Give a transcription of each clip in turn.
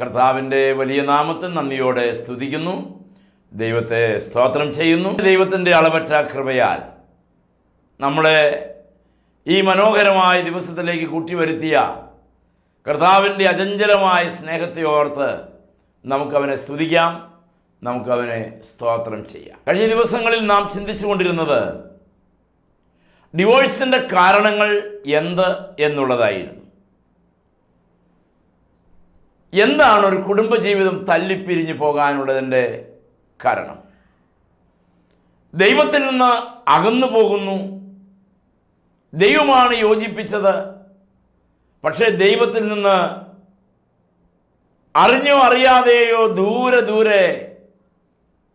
കർത്താവിന്റെ വലിയ നാമത്തിൽ നന്ദിയോടെ സ്തുതിക്കുന്നു. ദൈവത്തെ സ്തോത്രം ചെയ്യുന്നു. ദൈവത്തിന്റെ അളവറ്റ കൃപയാൽ നമ്മളെ ഈ മനോഹരമായ ദിവസത്തിലേക്ക് കൂട്ടിവരുത്തിയ കർത്താവിന്റെ അചഞ്ചലമായ സ്നേഹത്തെ ഓർത്ത് നമുക്കവനെ സ്തുതിക്കാം. നമുക്കവനെ സ്തോത്രം ചെയ്യാം. കഴിഞ്ഞ ദിവസങ്ങളിൽ നാം ചിന്തിച്ചു കൊണ്ടിരുന്നത് ഡിവോഴ്സിന്റെ കാരണങ്ങൾ എന്ത് എന്നുള്ളതായിരുന്നു. എന്താണ് ഒരു കുടുംബജീവിതം തല്ലിപ്പിരിഞ്ഞു പോകാനുള്ളതിന്റെ കാരണം? ദൈവത്തിൽ നിന്ന് അകന്നു പോകുന്നു. ദൈവമാണ് യോജിപ്പിച്ചത്. പക്ഷേ ദൈവത്തിൽ നിന്ന് അറിഞ്ഞോ അറിയാതെയോ ദൂരെ ദൂരെ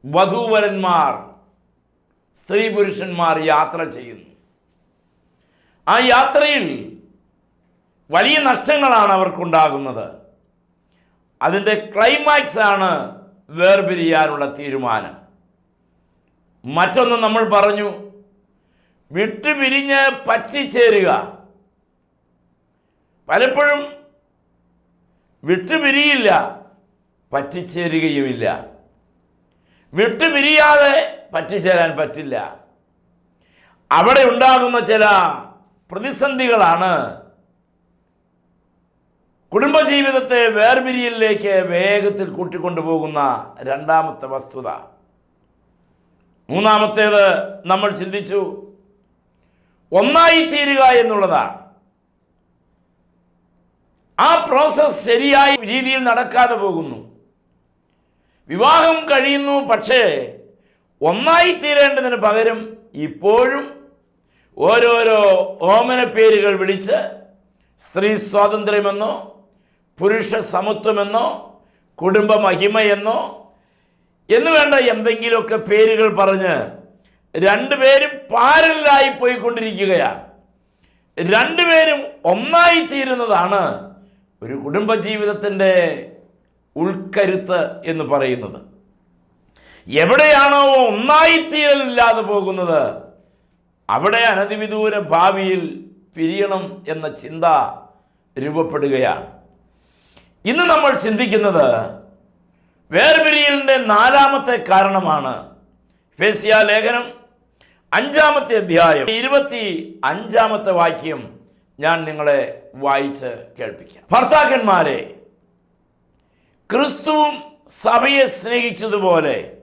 വധൂവരന്മാർ സ്ത്രീ പുരുഷന്മാർ യാത്ര ചെയ്യുന്നു. ആ യാത്രയിൽ വലിയ നഷ്ടങ്ങളാണ് അവർക്കുണ്ടാകുന്നത്. അതിന്റെ ക്ലൈമാക്സ് ആണ് വേർപിരിയാനുള്ള തീരുമാനം. മറ്റൊന്ന് നമ്മൾ പറഞ്ഞു വിട്ടുപിരിഞ്ഞ് പറ്റിച്ചേരുക. പലപ്പോഴും വിട്ടുപിരിയില്ല പറ്റിച്ചേരുകയുമില്ല. വിട്ടുപിരിയാതെ പറ്റിച്ചേരാൻ പറ്റില്ല. അവിടെ ഉണ്ടാകുന്ന ചില പ്രതിസന്ധികളാണ് കുടുംബജീവിതത്തെ വേർപിരിയലിലേക്ക് വേഗത്തിൽ കൂട്ടിക്കൊണ്ടുപോകുന്ന രണ്ടാമത്തെ വസ്തുത. മൂന്നാമത്തേത് നമ്മൾ ചിന്തിച്ചു ഒന്നായി തീരുക എന്നുള്ളതാണ്. ആ പ്രോസസ് ശരിയായ രീതിയിൽ നടക്കാതെ പോകുന്നു. വിവാഹം കഴിയുന്നു പക്ഷേ ഒന്നായി തീരേണ്ടതിന് പകരം ഇപ്പോഴും ഓരോരോ ഓമന പേരുകൾ വിളിച്ച് സ്ത്രീ സ്വാതന്ത്ര്യമെന്നോ പുരുഷ സമത്വമെന്നോ കുടുംബ മഹിമയെന്നോ എന്ന് വേണ്ട എന്തെങ്കിലുമൊക്കെ പേരുകൾ പറഞ്ഞ് രണ്ടുപേരും പാരലായി പോയിക്കൊണ്ടിരിക്കുകയാണ്. രണ്ടുപേരും ഒന്നായി തീരുന്നതാണ് ഒരു കുടുംബജീവിതത്തിന്റെ ഉൾക്കരുത്ത് എന്ന് പറയുന്നത്. എവിടെയാണോ ഒന്നായിത്തീരലില്ലാതെ പോകുന്നത് അവിടെ അനധിവിദൂര ഭാവിയിൽ പിരിയണം എന്ന ചിന്ത രൂപപ്പെടുകയാണ്. ഇന്ന് നമ്മൾ ചിന്തിക്കുന്നത് വേർപിരിയലിന്റെ നാലാമത്തെ കാരണമാണ്. ഫേസിയ ലേഖനം അഞ്ചാമത്തെ അധ്യായം ഇരുപത്തി അഞ്ചാമത്തെ വാക്യം ഞാൻ നിങ്ങളെ വായിച്ച് കേൾപ്പിക്കാം. ഭർത്താക്കന്മാരെ ക്രിസ്തുവും സഭയെ സ്നേഹിച്ചതുപോലെ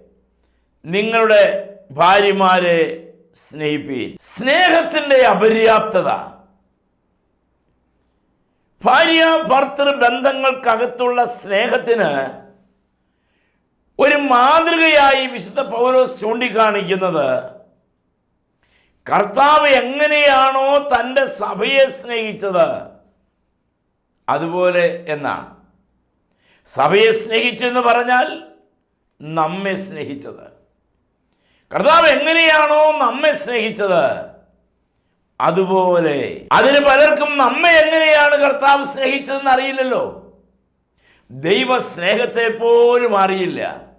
നിങ്ങളുടെ ഭാര്യമാരെ സ്നേഹിപ്പീൻ. സ്നേഹത്തിന്റെ അപര്യാപ്തത ഭാര്യ ഭർത്തൃ ബന്ധങ്ങൾക്കകത്തുള്ള സ്നേഹത്തിന് ഒരു മാതൃകയായി വിശുദ്ധ പൗലോസ് ചൂണ്ടിക്കാണിക്കുന്നത് കർത്താവ് എങ്ങനെയാണോ തന്റെ സഭയെ സ്നേഹിച്ചത് അതുപോലെ എന്നാണ്. സഭയെ സ്നേഹിച്ചു എന്ന് പറഞ്ഞാൽ നമ്മെ സ്നേഹിച്ചത്. കർത്താവ് എങ്ങനെയാണോ നമ്മെ സ്നേഹിച്ചത് അതുപോലെ അതിന് പലർക്കും നമ്മെ എങ്ങനെയാണ് കർത്താവ് സ്നേഹിച്ചതെന്ന് അറിയില്ലല്ലോ. ദൈവ സ്നേഹത്തെ പോലും അറിയില്ല.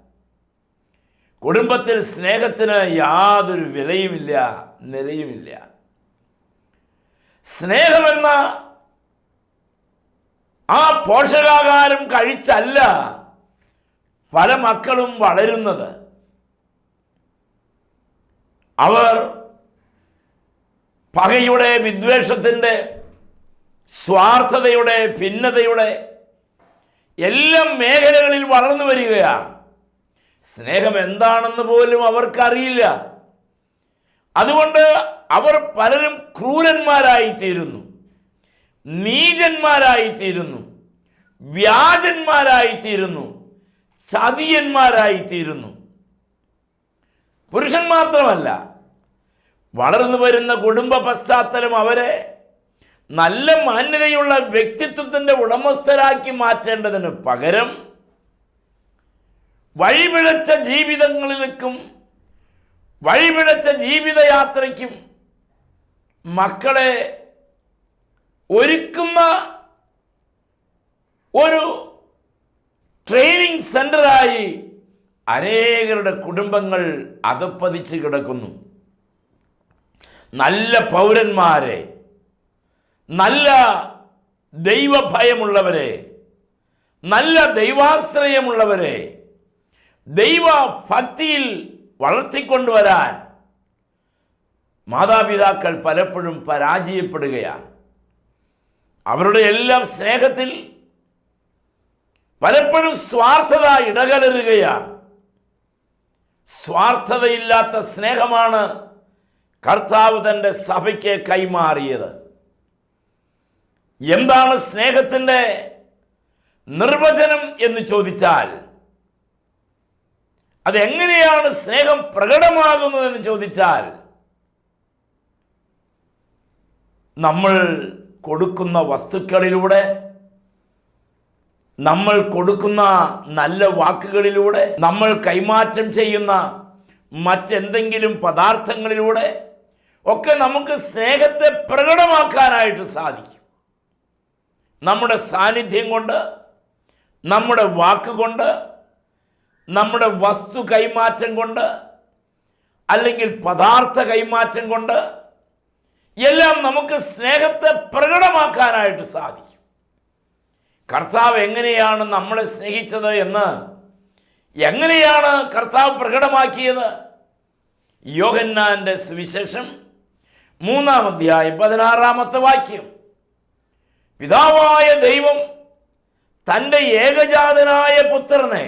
കുടുംബത്തിൽ സ്നേഹത്തിന് യാതൊരു വിലയുമില്ല നിലയുമില്ല. സ്നേഹമെന്ന ആ പോഷകാകാരം കഴിച്ചല്ല പല മക്കളും വളരുന്നത്. അവർ പകയുടെ വിദ്വേഷത്തിന്റെ സ്വാർത്ഥതയുടെ ഭിന്നതയുടെ എല്ലാം മേഖലകളിൽ വളർന്നു വരികയാണ്. സ്നേഹം എന്താണെന്ന് പോലും അവർക്കറിയില്ല. അതുകൊണ്ട് അവർ പലരും ക്രൂരന്മാരായിത്തീരുന്നു. നീചന്മാരായിത്തീരുന്നു. വ്യാജന്മാരായിത്തീരുന്നു. ചതിയന്മാരായിത്തീരുന്നു. പുരുഷൻ മാത്രമല്ല വളർന്നു വരുന്ന കുടുംബ പശ്ചാത്തലം അവരെ നല്ല മാന്യതയുള്ള വ്യക്തിത്വത്തിന്റെ ഉടമസ്ഥരാക്കി മാറ്റേണ്ടതിന് പകരം വഴിപിഴച്ച ജീവിതങ്ങളിലേക്കും വഴിപിഴച്ച ജീവിതയാത്രയ്ക്കും മക്കളെ ഒരുക്കുന്ന ഒരു ട്രെയിനിങ് സെന്ററായി അനേകരുടെ കുടുംബങ്ങൾ അകപ്പതിച്ച് കിടക്കുന്നു. നല്ല പൗരന്മാരെ നല്ല ദൈവഭയമുള്ളവരെ നല്ല ദൈവാശ്രയമുള്ളവരെ ദൈവ ഭക്തിയിൽ വളർത്തിക്കൊണ്ടുവരാൻ മാതാപിതാക്കൾ പലപ്പോഴും പരാജയപ്പെടുകയാണ്. അവരുടെ എല്ലാം സ്നേഹത്തിൽ പലപ്പോഴും സ്വാർത്ഥത ഇടകലരുകയാണ്. സ്വാർത്ഥതയില്ലാത്ത സ്നേഹമാണ് കർത്താവ് തന്റെ സഭയ്ക്ക് കൈമാറിയത്. എന്താണ് സ്നേഹത്തിന്റെ നിർവചനം എന്ന് ചോദിച്ചാൽ അതെങ്ങനെയാണ് സ്നേഹം പ്രകടമാകുന്നതെന്ന് ചോദിച്ചാൽ നമ്മൾ കൊടുക്കുന്ന വസ്തുക്കളിലൂടെ നമ്മൾ കൊടുക്കുന്ന നല്ല വാക്കുകളിലൂടെ നമ്മൾ കൈമാറ്റം ചെയ്യുന്ന മറ്റെന്തെങ്കിലും പദാർത്ഥങ്ങളിലൂടെ ഒക്കെ നമുക്ക് സ്നേഹത്തെ പ്രകടമാക്കാനായിട്ട് സാധിക്കും. നമ്മുടെ സാന്നിധ്യം കൊണ്ട് നമ്മുടെ വാക്കുകൊണ്ട് നമ്മുടെ വസ്തു കൈമാറ്റം കൊണ്ട് അല്ലെങ്കിൽ പദാർത്ഥ കൈമാറ്റം കൊണ്ട് എല്ലാം നമുക്ക് സ്നേഹത്തെ പ്രകടമാക്കാനായിട്ട് സാധിക്കും. കർത്താവ് എങ്ങനെയാണ് നമ്മളെ സ്നേഹിച്ചത് എന്ന് എങ്ങനെയാണ് കർത്താവ് പ്രകടമാക്കിയത്? യോഹന്നാന്റെ സുവിശേഷം മൂന്നാം അധ്യായം പതിനാറാമത്തെ വാക്യം. പിതാവായ ദൈവം തന്റെ ഏകജാതനായ പുത്രനെ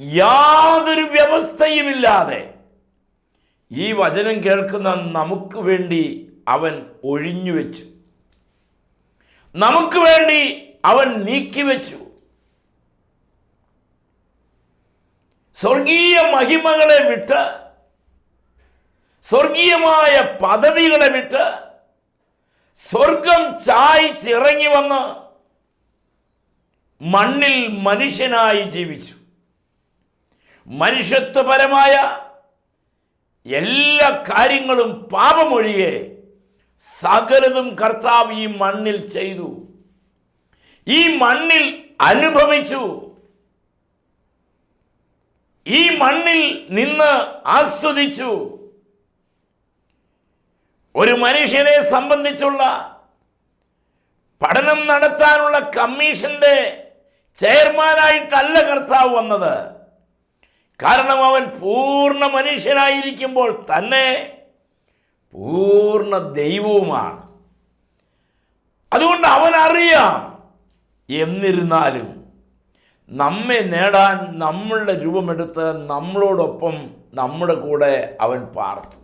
യാതൊരു വ്യവസ്ഥയുമില്ലാതെ ഈ വചനം കേൾക്കുന്ന നമുക്ക് വേണ്ടി അവൻ ഒഴിഞ്ഞു വെച്ചു. നമുക്ക് വേണ്ടി അവൻ നീക്കിവെച്ചു സ്വർഗീയ മഹിമകളെ വിട്ട് സ്വർഗീയമായ പദവികളെ വിട്ട് സ്വർഗം ചായ്ച്ചിറങ്ങി വന്ന് മണ്ണിൽ മനുഷ്യനായി ജീവിച്ചു. മനുഷ്യത്വപരമായ എല്ലാ കാര്യങ്ങളും പാപമൊഴിയെ സകലതും കർത്താവ് ഈ മണ്ണിൽ ചെയ്തു. ഈ മണ്ണിൽ അനുഭവിച്ചു. ഈ മണ്ണിൽ നിന്ന് ആസ്വദിച്ചു. ഒരു മനുഷ്യനെ സംബന്ധിച്ചുള്ള പഠനം നടത്താനുള്ള കമ്മീഷന്റെ ചെയർമാനായിട്ടല്ല കർത്താവ് വന്നത്. കാരണം അവൻ പൂർണ മനുഷ്യനായിരിക്കുമ്പോൾ തന്നെ പൂർണ ദൈവവുമാണ്. അതുകൊണ്ട് അവൻ അറിയാം എന്നിരുന്നാലും നമ്മെ നേടാൻ നമ്മളുടെ രൂപമെടുത്ത് നമ്മളോടൊപ്പം നമ്മുടെ കൂടെ അവൻ പാർത്തു.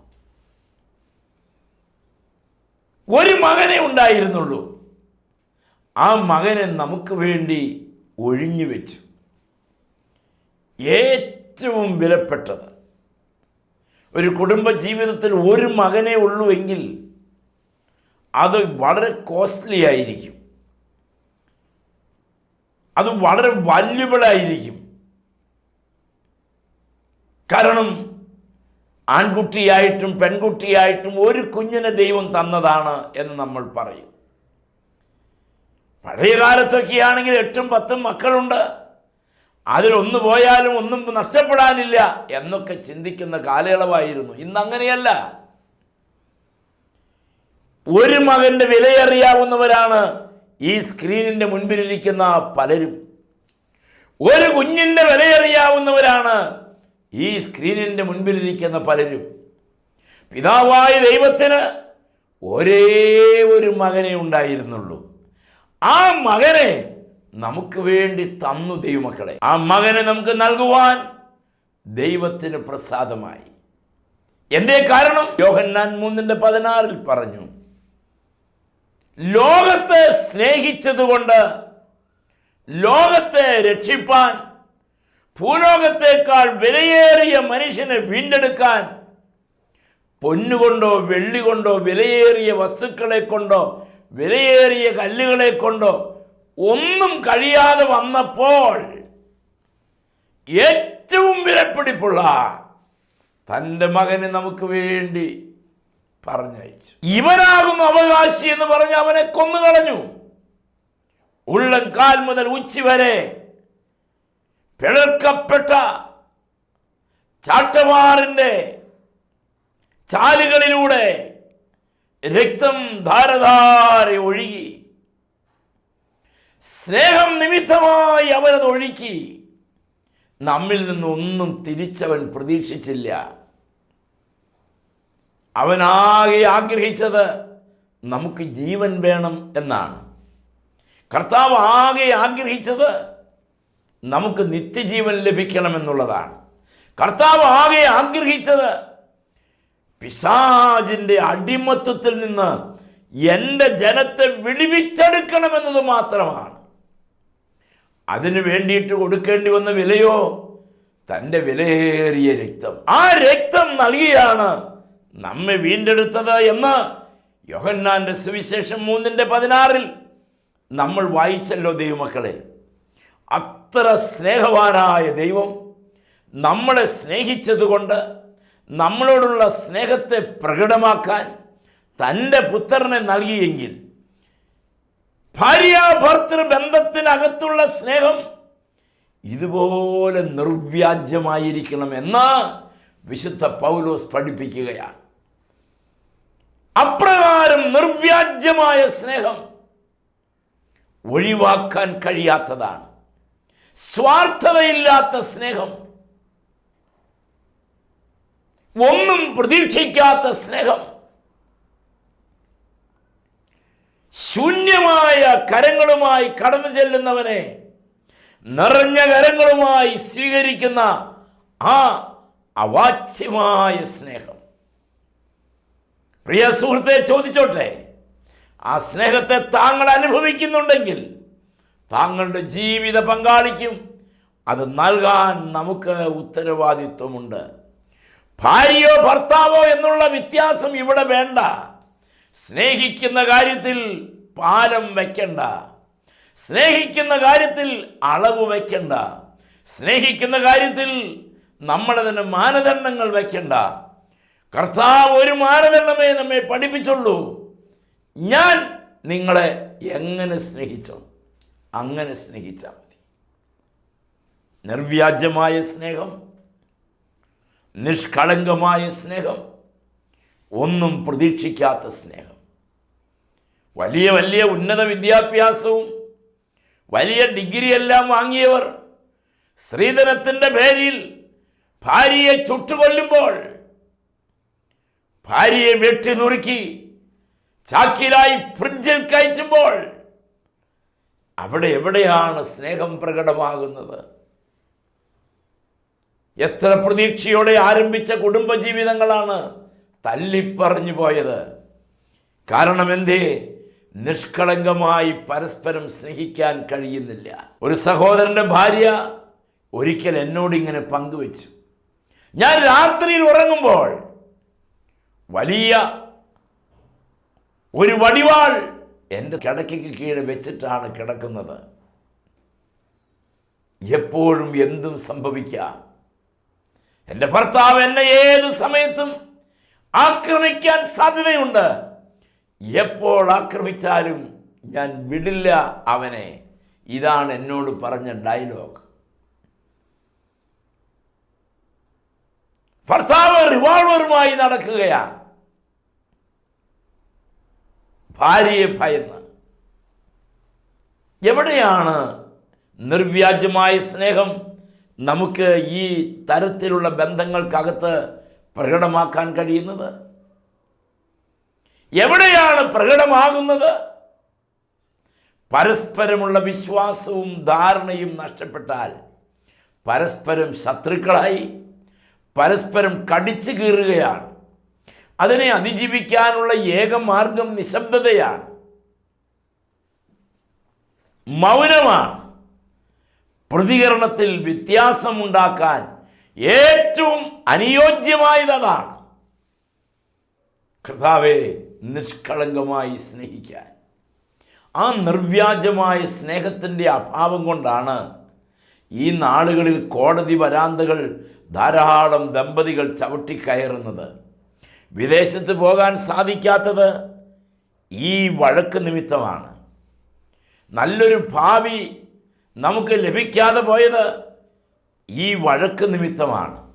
ഒരു മകനെ ഉണ്ടായിരുന്നുള്ളൂ. ആ മകനെ നമുക്ക് വേണ്ടി ഒഴിഞ്ഞു വെച്ചു. ഏറ്റവും വിലപ്പെട്ടത്. ഒരു കുടുംബ ജീവിതത്തിൽ ഒരു മകനെ ഉള്ളൂ എങ്കിൽ അത് വളരെ കോസ്റ്റ്ലി ആയിരിക്കും. അത് വളരെ വാല്യുബിളായിരിക്കും കാരണം ആൺകുട്ടിയായിട്ടും പെൺകുട്ടിയായിട്ടും ഒരു കുഞ്ഞിനെ ദൈവം തന്നതാണ് എന്ന് നമ്മൾ പറയും. പഴയ കാലത്തൊക്കെയാണെങ്കിൽ എട്ടും പത്തും മക്കളുണ്ട്. അതിലൊന്ന് പോയാലും ഒന്നും നഷ്ടപ്പെടാനില്ല എന്നൊക്കെ ചിന്തിക്കുന്ന കാലയളവായിരുന്നു. ഇന്ന് അങ്ങനെയല്ല. ഒരു മകന്റെ വിലയറിയാവുന്നവരാണ് ഈ സ്ക്രീനിന്റെ മുൻപിലിരിക്കുന്ന പലരും. ഒരു കുഞ്ഞിന്റെ വിലയറിയാവുന്നവരാണ് ഈ സ്ക്രീനിന്റെ മുൻപിലിരിക്കുന്ന പലരും പിതാവായ ദൈവത്തിന് ഒരേ ഒരു മകനെ ഉണ്ടായിരുന്നുള്ളൂ. ആ മകനെ നമുക്ക് വേണ്ടി തന്നു ദൈവമക്കളെ. ആ മകനെ നമുക്ക് നൽകുവാൻ ദൈവത്തിന് പ്രസാദമായി. എന്തേ കാരണം? യോഹന്നാൻ മൂന്നിന്റെ പതിനാറിൽ പറഞ്ഞു ലോകത്തെ സ്നേഹിച്ചതുകൊണ്ട് ലോകത്തെ രക്ഷിപ്പാൻ ഭൂലോകത്തേക്കാൾ വിലയേറിയ മനുഷ്യനെ വീണ്ടെടുക്കാൻ പൊന്നുകൊണ്ടോ വെള്ളി കൊണ്ടോ വിലയേറിയ വസ്തുക്കളെ കൊണ്ടോ വിലയേറിയ കല്ലുകളെ കൊണ്ടോ ഒന്നും കഴിയാതെ വന്നപ്പോൾ ഏറ്റവും വിലപ്പിടിപ്പുള്ള തന്റെ മകനെ നമുക്ക് വേണ്ടി പറഞ്ഞയച്ചു. ഇവനാകുന്നു അവകാശി എന്ന് പറഞ്ഞ് അവനെ കൊന്നുകളഞ്ഞു. ഉള്ളം കാൽ മുതൽ ഉച്ചി വരെ പിളർക്കപ്പെട്ട ചാട്ടവാറിന്റെ ചാലുകളിലൂടെ രക്തം ധാരധാര ഒഴുകി സ്നേഹം നിമിത്തമായി അവരത് ഒഴുക്കി നമ്മിൽ നിന്നൊന്നും തിരിച്ചവൻ പ്രതീക്ഷിച്ചില്ല. അവനാകെ ആഗ്രഹിച്ചത് നമുക്ക് ജീവൻ വേണം എന്നാണ്. കർത്താവ് ആകെ ആഗ്രഹിച്ചത് നമുക്ക് നിത്യജീവൻ ലഭിക്കണമെന്നുള്ളതാണ്. കർത്താവ് ആകെ ആഗ്രഹിച്ചത് പിശാജിന്റെ അടിമത്വത്തിൽ നിന്ന് എന്റെ ജനത്തെ വിടിവിച്ചെടുക്കണമെന്നത് മാത്രമാണ്. അതിനു വേണ്ടിയിട്ട് കൊടുക്കേണ്ടി വന്ന വിലയോ? തന്റെ വിലയേറിയ രക്തം. ആ രക്തം നൽകിയാണ് നമ്മെ വീണ്ടെടുത്തത് എന്ന് യോഹന്നാന്റെ സുവിശേഷം മൂന്നിന്റെ പതിനാറിൽ നമ്മൾ വായിച്ചല്ലോ ദൈവമക്കളെ. അത്ര സ്നേഹവാനായ ദൈവം നമ്മളെ സ്നേഹിച്ചതുകൊണ്ട് നമ്മളോടുള്ള സ്നേഹത്തെ പ്രകടമാക്കാൻ തന്റെ പുത്രനെ നൽകിയെങ്കിൽ ഭാര്യ ഭർത്തൃ ബന്ധത്തിനകത്തുള്ള സ്നേഹം ഇതുപോലെ നിർവ്യാജ്യമായിരിക്കണം എന്ന് വിശുദ്ധ പൗലോസ് പഠിപ്പിക്കുകയാണ്. അപ്രകാരം നിർവ്യാജ്യമായ സ്നേഹം ഒഴിവാക്കാൻ കഴിയാത്തതാണ്. സ്വാർത്ഥതയില്ലാത്ത സ്നേഹം. ഒന്നും പ്രതീക്ഷിക്കാത്ത സ്നേഹം. ശൂന്യമായ കരങ്ങളുമായി കടന്നു ചെല്ലുന്നവനെ നിറഞ്ഞ കരങ്ങളുമായി സ്വീകരിക്കുന്ന ആ അവാച്യമായ സ്നേഹം. പ്രിയ സുഹൃത്തെ ചോദിച്ചോട്ടെ? ആ സ്നേഹത്തെ താങ്കൾ അനുഭവിക്കുന്നുണ്ടെങ്കിൽ താങ്കളുടെ ജീവിത പങ്കാളിക്കും അത് നൽകാൻ നമുക്ക് ഉത്തരവാദിത്വമുണ്ട്. ഭാര്യയോ ഭർത്താവോ എന്നുള്ള വ്യത്യാസം ഇവിടെ വേണ്ട. സ്നേഹിക്കുന്ന കാര്യത്തിൽ പാലം വയ്ക്കണ്ട സ്നേഹിക്കുന്ന കാര്യത്തിൽ അളവ് വയ്ക്കണ്ട സ്നേഹിക്കുന്ന കാര്യത്തിൽ നമ്മളെ തന്നെ മാനദണ്ഡങ്ങൾ വയ്ക്കണ്ട കർത്താവ് ഒരു മാനദണ്ഡമേ നമ്മെ പഠിപ്പിച്ചുള്ളൂ. ഞാൻ നിങ്ങളെ എങ്ങനെ സ്നേഹിച്ചോ? അങ്ങനെ സ്നേഹിച്ചാൽ മതി. നിർവ്യാജമായ സ്നേഹം നിഷ്കളങ്കമായ സ്നേഹം ഒന്നും പ്രതീക്ഷിക്കാത്ത സ്നേഹം. വലിയ വലിയ ഉന്നത വിദ്യാഭ്യാസവും വലിയ ഡിഗ്രിയെല്ലാം വാങ്ങിയവർ സ്ത്രീധനത്തിന്റെ പേരിൽ ഭാര്യയെ ചുട്ടുകൊല്ലുമ്പോൾ ഭാര്യയെ വെട്ടി നുറുക്കി ചാക്കിലായി ഫ്രിഡ്ജിൽ കയറ്റുമ്പോൾ അവിടെ എവിടെയാണ് സ്നേഹം പ്രകടമാകുന്നത്? എത്ര പ്രതീക്ഷയോടെ ആരംഭിച്ച കുടുംബജീവിതങ്ങളാണ് തല്ലിപ്പറഞ്ഞു പോയത്. കാരണം എന്തേ നിഷ്കളങ്കമായി പരസ്പരം സ്നേഹിക്കാൻ കഴിയുന്നില്ല. ഒരു സഹോദരന്റെ ഭാര്യ ഒരിക്കൽ എന്നോട് ഇങ്ങനെ പങ്കുവെച്ചു. ഞാൻ രാത്രിയിൽ ഉറങ്ങുമ്പോൾ വലിയ ഒരു വടിവാൾ എന്റെ കിടക്കയ്ക്ക് കീഴെ വെച്ചിട്ടാണ് കിടക്കുന്നത്. എപ്പോഴും എന്തും സംഭവിക്കാം. എന്റെ ഭർത്താവ് എന്നെ ഏത് സമയത്തും ആക്രമിക്കാൻ സാധ്യതയുണ്ട്. എപ്പോൾ ആക്രമിച്ചാലും ഞാൻ വിടില്ല അവനെ. ഇതാണ് എന്നോട് പറഞ്ഞ ഡയലോഗ്. ഭർത്താവ് റിവാൾവറുമായി നടക്കുകയാണ്. ഭാര്യയെ ഭയന്ന്. എവിടെയാണ് നിർവ്യാജമായ സ്നേഹം? നമുക്ക് ഈ തരത്തിലുള്ള ബന്ധങ്ങൾക്കകത്ത് പ്രകടമാക്കാൻ കഴിയുന്നത്? എവിടെയാണ് പ്രകടമാകുന്നത്? പരസ്പരമുള്ള വിശ്വാസവും ധാരണയും നഷ്ടപ്പെട്ടാൽ പരസ്പരം ശത്രുക്കളായി പരസ്പരം കടിച്ചു കീറുകയാണ്. അതിനെ അതിജീവിക്കാനുള്ള ഏക മാർഗം നിശബ്ദതയാണ്. മൗനമാണ്. പ്രതികരണത്തിൽ വ്യത്യാസമുണ്ടാക്കാൻ ഏറ്റവും അനുയോജ്യമായത് അതാണ് കർത്താവെ നിഷ്കളങ്കമായി സ്നേഹിക്കാൻ. ആ നിർവ്യാജമായ സ്നേഹത്തിന്റെ അഭാവം കൊണ്ടാണ് ഈ നാളുകളിൽ കോടതി വരാന്തകൾ ധാരാളം ദമ്പതികൾ ചവിട്ടിക്കയറുന്നത്. വിദേശത്ത് പോകാൻ സാധിക്കാത്തത് ഈ വഴക്ക് നിമിത്തമാണ്. നല്ലൊരു ഭാവി നമുക്ക് ലഭിക്കാതെ പോയത് ഈ വഴക്ക് നിമിത്തമാണ്.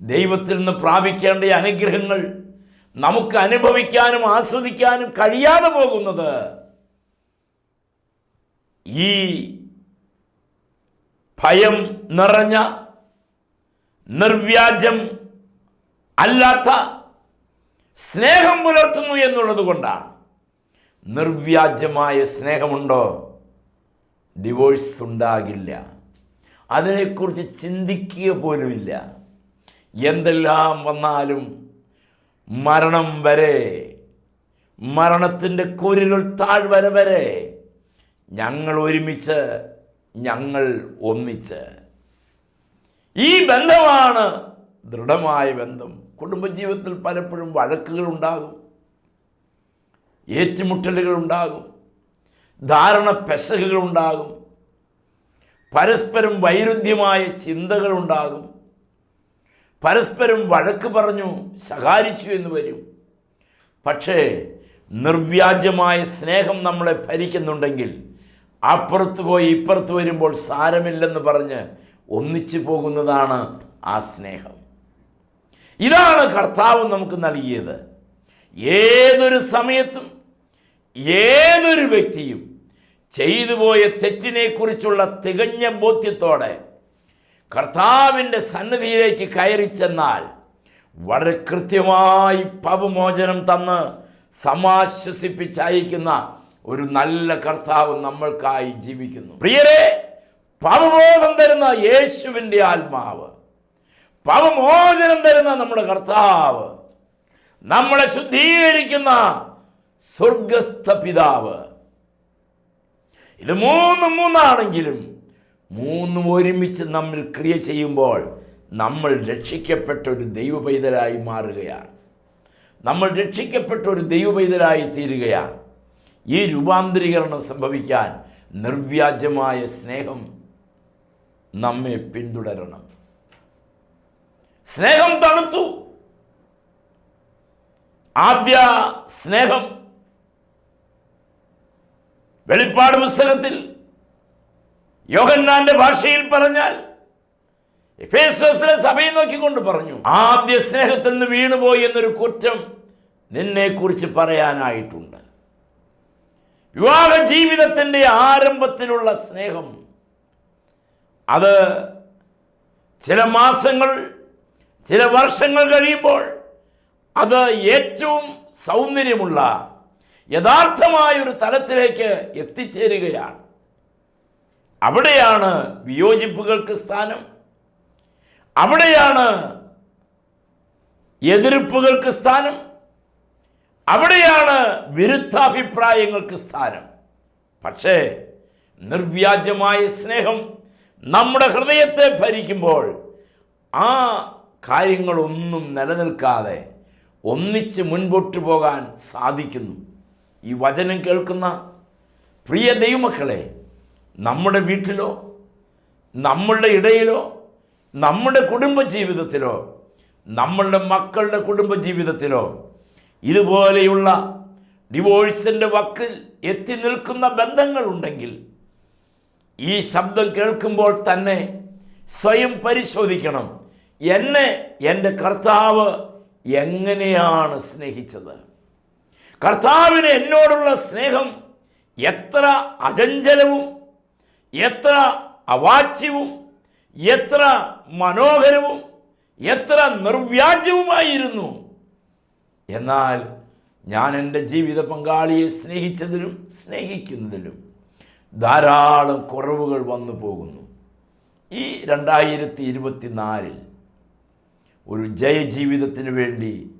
ദൈവത്തിൽ നിന്ന് പ്രാപിക്കേണ്ട അനുഗ്രഹങ്ങൾ നമുക്ക് അനുഭവിക്കാനും ആസ്വദിക്കാനും കഴിയാതെ പോകുന്നത് ഈ ഭയം നിറഞ്ഞ നിർവ്യാജം അല്ലാത്ത സ്നേഹം പുലർത്തുന്നു എന്നുള്ളത് കൊണ്ടാണ്. നിർവ്യാജമായ സ്നേഹമുണ്ടോ? ഡിവോഴ്സ് ഉണ്ടാകില്ല അതിനെക്കുറിച്ച് ചിന്തിക്കുക പോലുമില്ല. എന്തെല്ലാം വന്നാലും മരണം വരെ മരണത്തിന്റെ കുരുകൾ താഴ്വര വരെ ഞങ്ങൾ ഒരുമിച്ച് ഞങ്ങൾ ഒന്നിച്ച്. ഈ ബന്ധമാണ് ദൃഢമായ ബന്ധം. കുടുംബജീവിതത്തിൽ പലപ്പോഴും വഴക്കുകൾ ഉണ്ടാകും. ഏറ്റുമുട്ടലുകൾ ഉണ്ടാകും. ധാരണ പെശകുകൾ ഉണ്ടാകും. പരസ്പരം വൈരുദ്ധ്യമായ ചിന്തകൾ ഉണ്ടാകും. പരസ്പരം വഴക്ക് പറഞ്ഞു ശകാരിച്ചു എന്ന് വരും. പക്ഷേ നിർവ്യാജമായ സ്നേഹം നമ്മളെ ഭരിക്കുന്നുണ്ടെങ്കിൽ അപ്പുറത്ത് പോയി ഇപ്പുറത്ത് വരുമ്പോൾ സാരമില്ലെന്ന് പറഞ്ഞ് ഒന്നിച്ചു പോകുന്നതാണ് ആ സ്നേഹം. ഇതാണ് കർത്താവ് നമുക്ക് നൽകിയത്. ഏതൊരു സമയത്തും ഏതൊരു വ്യക്തിയും ചെയ്തു പോയ തെറ്റിനെക്കുറിച്ചുള്ള തികഞ്ഞ ബോധ്യത്തോടെ കർത്താവിന്റെ സന്നിധിയിലേക്ക് കയറി ചെന്നാൽ വളരെ കൃത്യമായി പാപമോചനം തന്ന് സമാശ്വസിപ്പിച്ചയക്കുന്ന ഒരു നല്ല കർത്താവ് നമ്മൾക്കായി ജീവിക്കുന്നു. പ്രിയരെ പാപബോധം തരുന്ന യേശുവിന്റെ ആത്മാവ് പാപമോചനം തരുന്ന നമ്മുടെ കർത്താവ് നമ്മളെ ശുദ്ധീകരിക്കുന്ന സ്വർഗസ്ഥ പിതാവ്. ഇത് മൂന്നും മൂന്നാണെങ്കിലും മൂന്നും ഒരുമിച്ച് നമ്മിൽ ക്രിയ ചെയ്യുമ്പോൾ നമ്മൾ രക്ഷിക്കപ്പെട്ട ഒരു ദൈവ പൈതലായി മാറുകയാണ്. നമ്മൾ രക്ഷിക്കപ്പെട്ട ഒരു ദൈവ പൈതലായി തീരുകയാണ്. ഈ രൂപാന്തരീകരണം സംഭവിക്കാൻ നിർവ്യാജമായ സ്നേഹം നമ്മെ പിന്തുടരണം. സ്നേഹം തണുത്തു. ആദ്യ സ്നേഹം വെളിപ്പാട് പുസ്തകത്തിൽ യോഹന്നാന്റെ ഭാഷയിൽ പറഞ്ഞാൽ എഫേസസിലെ സഭയെ നോക്കിക്കൊണ്ട് പറഞ്ഞു ആദ്യ സ്നേഹത്തിൽ നിന്ന് വീണുപോയി എന്നൊരു കുറ്റം നിന്നെക്കുറിച്ച് പറയാനായിട്ടുണ്ട്. വിവാഹ ജീവിതത്തിന്റെ ആരംഭത്തിലുള്ള സ്നേഹം അത് ചില മാസങ്ങൾ ചില വർഷങ്ങൾ കഴിയുമ്പോൾ അത് ഏറ്റവും സൗന്ദര്യമുള്ള യഥാർത്ഥമായ ഒരു തലത്തിലേക്ക് എത്തിച്ചേരുകയാണ്. അവിടെയാണ് വിയോജിപ്പുകൾക്ക് സ്ഥാനം. അവിടെയാണ് എതിർപ്പുകൾക്ക് സ്ഥാനം. അവിടെയാണ് വിരുദ്ധാഭിപ്രായങ്ങൾക്ക് സ്ഥാനം. പക്ഷേ നിർവ്യാജമായ സ്നേഹം നമ്മുടെ ഹൃദയത്തെ ഭരിക്കുമ്പോൾ ആ കാര്യങ്ങളൊന്നും നിലനിൽക്കാതെ ഒന്നിച്ച് മുൻപോട്ട് പോകാൻ സാധിക്കുന്നു. ഈ വചനം കേൾക്കുന്ന പ്രിയ ദൈവമക്കളെ നമ്മുടെ വീട്ടിലോ നമ്മളുടെ ഇടയിലോ നമ്മുടെ കുടുംബ ജീവിതത്തിലോ നമ്മളുടെ മക്കളുടെ കുടുംബ ജീവിതത്തിലോ ഇതുപോലെയുള്ള ഡിവോഴ്സിന്റെ വക്കിൽ എത്തി നിൽക്കുന്ന ബന്ധങ്ങളുണ്ടെങ്കിൽ ഈ ശബ്ദം കേൾക്കുമ്പോൾ തന്നെ സ്വയം പരിശോധിക്കണം. എന്നെ എന്റെ കർത്താവ് എങ്ങനെയാണ് സ്നേഹിച്ചത്? കർത്താവിന് എന്നോടുള്ള സ്നേഹം എത്ര അചഞ്ചലവും എത്ര അവാച്യവും എത്ര മനോഹരവും എത്ര നിർവ്യാജ്യവുമായിരുന്നു. എന്നാൽ ഞാൻ എന്റെ ജീവിത പങ്കാളിയെ സ്നേഹിച്ചതിലും സ്നേഹിക്കുന്നതിലും ധാരാളം കുറവുകൾ വന്നു പോകുന്നു. ഈ രണ്ടായിരത്തി ഇരുപത്തിനാലിൽ ഒരു ജയജീവിതത്തിന് വേണ്ടി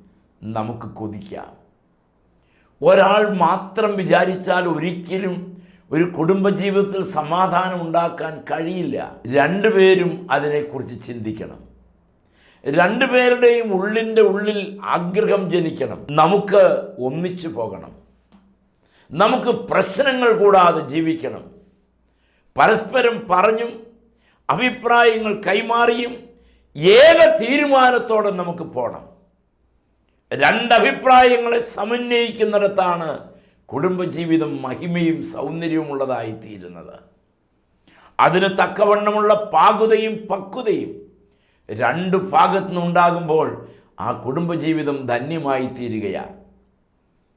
നമുക്ക് കൊതിക്കാം. ഒരാൾ മാത്രം വിചാരിച്ചാൽ ഒരിക്കലും ഒരു കുടുംബജീവിതത്തിൽ സമാധാനം ഉണ്ടാക്കാൻ കഴിയില്ല. രണ്ടുപേരും അതിനെക്കുറിച്ച് ചിന്തിക്കണം. രണ്ടുപേരുടെയും ഉള്ളിന്റെ ഉള്ളിൽ ആഗ്രഹം ജനിക്കണം. നമുക്ക് ഒന്നിച്ചു പോകണം. നമുക്ക് പ്രശ്നങ്ങൾ കൂടാതെ ജീവിക്കണം. പരസ്പരം പറഞ്ഞും അഭിപ്രായങ്ങൾ കൈമാറിയും ഏക തീരുമാനത്തോടെ നമുക്ക് പോകണം രണ്ടഭിപ്രായങ്ങളെ സമന്വയിക്കുന്നിടത്താണ് കുടുംബജീവിതം മഹിമയും സൗന്ദര്യവും ഉള്ളതായി തീരുന്നത് അതിന് തക്കവണ്ണമുള്ള പാകുതയും പക്വതയും രണ്ട് ഭാഗത്തു നിന്നുണ്ടാകുമ്പോൾ ആ കുടുംബജീവിതം ധന്യമായി തീരുകയാണ്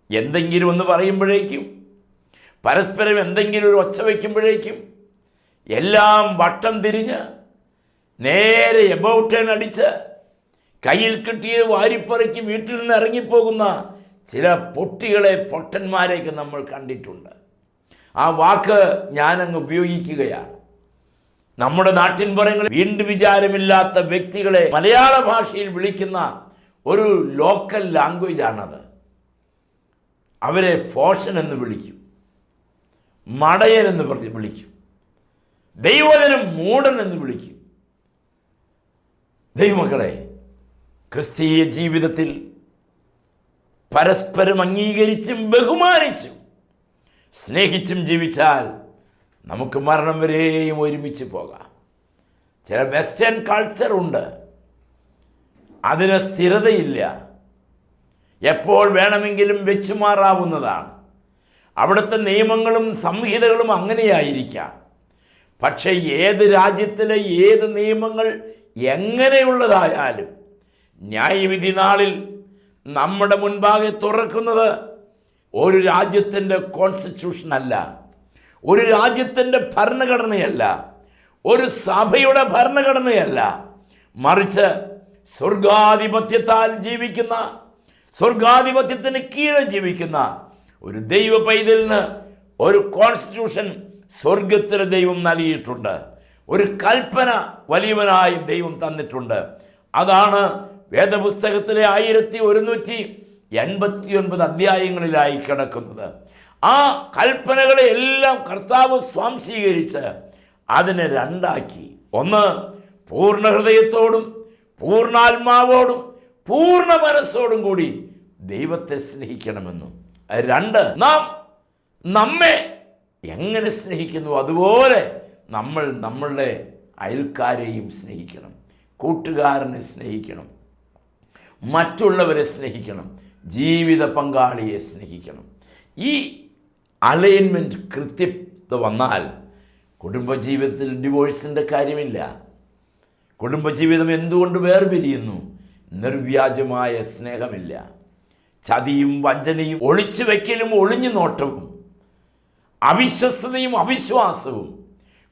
എന്തെങ്കിലും ഒന്ന് പറയുമ്പോഴേക്കും പരസ്പരം എന്തെങ്കിലും ഒരു ഒച്ച വയ്ക്കുമ്പോഴേക്കും എല്ലാം വട്ടം തിരിഞ്ഞ് നേരെ എബൌട്ടേൺ അടിച്ച് കയ്യിൽ കിട്ടിയത് വാരിപ്പറിക്ക് വീട്ടിൽ നിന്ന് ഇറങ്ങിപ്പോകുന്ന ചില പൊട്ടികളെ പൊട്ടന്മാരെയൊക്കെ നമ്മൾ കണ്ടിട്ടുണ്ട്. ആ വാക്ക് ഞാനങ്ങ് ഉപയോഗിക്കുകയാണ്. നമ്മുടെ നാട്ടിൻപുറങ്ങളിൽ വീണ്ടും വിചാരമില്ലാത്ത വ്യക്തികളെ മലയാള ഭാഷയിൽ വിളിക്കുന്ന ഒരു ലോക്കൽ ലാംഗ്വേജ് ആണത്. അവരെ ഫോഷൻ എന്ന് വിളിക്കും. മടയൻ എന്ന് പറഞ്ഞ് വിളിക്കും. ദൈവജനം മൂടൻ എന്ന് വിളിക്കും. ദൈവമക്കളെ ക്രിസ്തീയ ജീവിതത്തിൽ പരസ്പരം അംഗീകരിച്ചും ബഹുമാനിച്ചും സ്നേഹിച്ചും ജീവിച്ചാൽ നമുക്ക് മരണം വരെയും ഒരുമിച്ച് പോകാം. ചില വെസ്റ്റേൺ കൾച്ചർ ഉണ്ട്. അതിന് സ്ഥിരതയില്ല. എപ്പോൾ വേണമെങ്കിലും വെച്ചു മാറാവുന്നതാണ് അവിടുത്തെ നിയമങ്ങളും സംഹിതകളും അങ്ങനെയായിരിക്കാം. പക്ഷേ ഏത് രാജ്യത്തിലെ ഏത് നിയമങ്ങൾ എങ്ങനെയുള്ളതായാലും ന്യായവിധി നാളിൽ നമ്മുടെ മുൻപാകെ തുറക്കുന്നത് ഒരു രാജ്യത്തിന്റെ കോൺസ്റ്റിറ്റ്യൂഷൻ അല്ല ഒരു രാജ്യത്തിന്റെ ഭരണഘടനയല്ല ഒരു സഭയുടെ ഭരണഘടനയല്ല. മറിച്ച് സ്വർഗാധിപത്യത്താൽ ജീവിക്കുന്ന സ്വർഗാധിപത്യത്തിന് കീഴെ ജീവിക്കുന്ന ഒരു ദൈവ പൈതലിന് ഒരു കോൺസ്റ്റിറ്റ്യൂഷൻ സ്വർഗത്തിന് ദൈവം നൽകിയിട്ടുണ്ട്. ഒരു കൽപ്പന വലിയവനായി ദൈവം തന്നിട്ടുണ്ട്. അതാണ് വേദപുസ്തകത്തിലെ ആയിരത്തി ഒരുന്നൂറ്റി എൺപത്തി ഒൻപത് അധ്യായങ്ങളിലായി കിടക്കുന്നത്. ആ കൽപ്പനകളെ എല്ലാം കർത്താവ് സ്വാംശീകരിച്ച് അതിനെ രണ്ടാക്കി. ഒന്ന് പൂർണ ഹൃദയത്തോടും പൂർണാത്മാവോടും പൂർണ മനസ്സോടും കൂടി ദൈവത്തെ സ്നേഹിക്കണമെന്നും. രണ്ട് നാം നമ്മെ എങ്ങനെ സ്നേഹിക്കുന്നു? അതുപോലെ നമ്മൾ നമ്മളുടെ അയൽക്കാരെയും സ്നേഹിക്കണം കൂട്ടുകാരനെ സ്നേഹിക്കണം മറ്റുള്ളവരെ സ്നേഹിക്കണം ജീവിത പങ്കാളിയെ സ്നേഹിക്കണം. ഈ അലൈൻമെന്റ് കൃത്യത വന്നാൽ കുടുംബജീവിതത്തിൽ ഡിവോഴ്സിന്റെ കാര്യമില്ല. കുടുംബജീവിതം എന്തുകൊണ്ട് വേർപിരിയുന്നു? നിർവ്യാജമായ സ്നേഹമില്ല. ചതിയും വഞ്ചനയും ഒളിച്ചു വയ്ക്കലും ഒളിഞ്ഞു നോട്ടവും അവിശ്വസ്തതയും അവിശ്വാസവും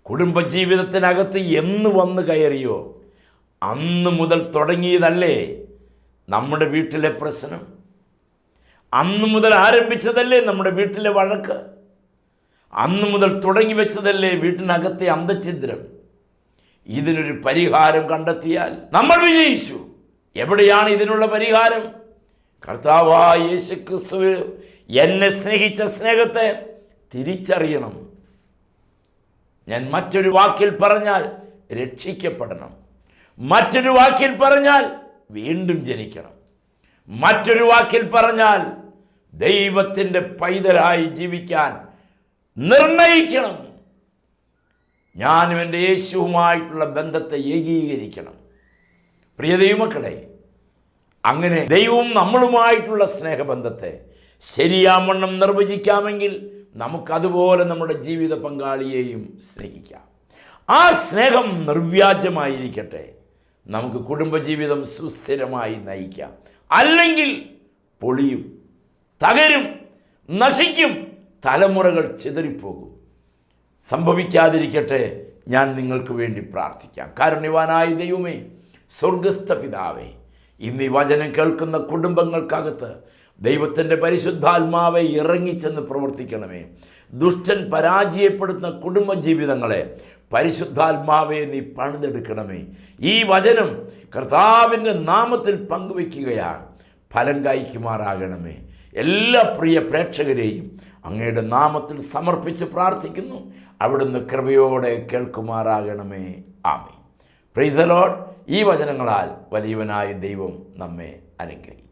കുടുംബജീവിതത്തിനകത്ത് എന്ന് വന്ന് കയറിയോ? അന്ന് മുതൽ തുടങ്ങിയതല്ലേ നമ്മുടെ വീട്ടിലെ പ്രശ്നം. അന്ന് മുതൽ ആരംഭിച്ചതല്ലേ നമ്മുടെ വീട്ടിലെ വഴക്ക്. അന്ന് മുതൽ തുടങ്ങി വെച്ചതല്ലേ വീട്ടിനകത്തെ അന്തഛിദ്രം. ഇതിനൊരു പരിഹാരം കണ്ടെത്തിയാൽ നമ്മൾ വിജയിച്ചു. എവിടെയാണ് ഇതിനുള്ള പരിഹാരം? കർത്താവായ യേശു ക്രിസ്തു എന്നെ സ്നേഹിച്ച സ്നേഹത്തെ തിരിച്ചറിയണം. ഞാൻ മറ്റൊരു വാക്കിൽ പറഞ്ഞാൽ രക്ഷിക്കപ്പെടണം. മറ്റൊരു വാക്കിൽ പറഞ്ഞാൽ വീണ്ടും ജനിക്കണം. മറ്റൊരു വാക്കിൽ പറഞ്ഞാൽ ദൈവത്തിന്റെ പൈതലായി ജീവിക്കാൻ നിർണയിക്കണം. ഞാനും എന്റെ യേശുവുമായിട്ടുള്ള ബന്ധത്തെ ഏകീകരിക്കണം. പ്രിയ ദൈവമക്കളെ അങ്ങനെ ദൈവവും നമ്മളുമായിട്ടുള്ള സ്നേഹബന്ധത്തെ ശരിയാവണ്ണം നിർവചിക്കാമെങ്കിൽ നമുക്കതുപോലെ നമ്മുടെ ജീവിത പങ്കാളിയെയും സ്നേഹിക്കാം. ആ സ്നേഹം നിർവ്യാജമായിരിക്കട്ടെ. നമുക്ക് കുടുംബജീവിതം സുസ്ഥിരമായി നയിക്കാം. അല്ലെങ്കിൽ പൊളിയും തകരും നശിക്കും തലമുറകൾ ചിതറിപ്പോകും. സംഭവിക്കാതിരിക്കട്ടെ ഞാൻ നിങ്ങൾക്ക് വേണ്ടി പ്രാർത്ഥിക്കാം. കാരുണ്യവാനായ ദൈവമേ സ്വർഗസ്ഥ പിതാവേ ഇന്ന് ഈ വചനം കേൾക്കുന്ന കുടുംബങ്ങൾക്കകത്ത് ദൈവത്തിന്റെ പരിശുദ്ധാത്മാവെ ഇറങ്ങിച്ചെന്ന് പ്രവർത്തിക്കണമേ. ദുഷ്ടൻ പരാജയപ്പെടുത്തുന്ന കുടുംബജീവിതങ്ങളെ പരിശുദ്ധാത്മാവെ നീ പണിതെടുക്കണമേ. ഈ വചനം കർത്താവിന്റെ നാമത്തിൽ പങ്കുവയ്ക്കുകയാണ്. ഫലം കായ്ക്കുമാറാകണമേ. എല്ലാ പ്രിയ പ്രേക്ഷകരെയും അങ്ങയുടെ നാമത്തിൽ സമർപ്പിച്ച് പ്രാർത്ഥിക്കുന്നു. അവിടുന്ന് കൃപയോടെ കേൾക്കുമാറാകണമേ. ആമേ പ്രൈസ് ലോഡ് ഈ വചനങ്ങളാൽ വലിയവനായ ദൈവം നമ്മെ അനുഗ്രഹിക്കും.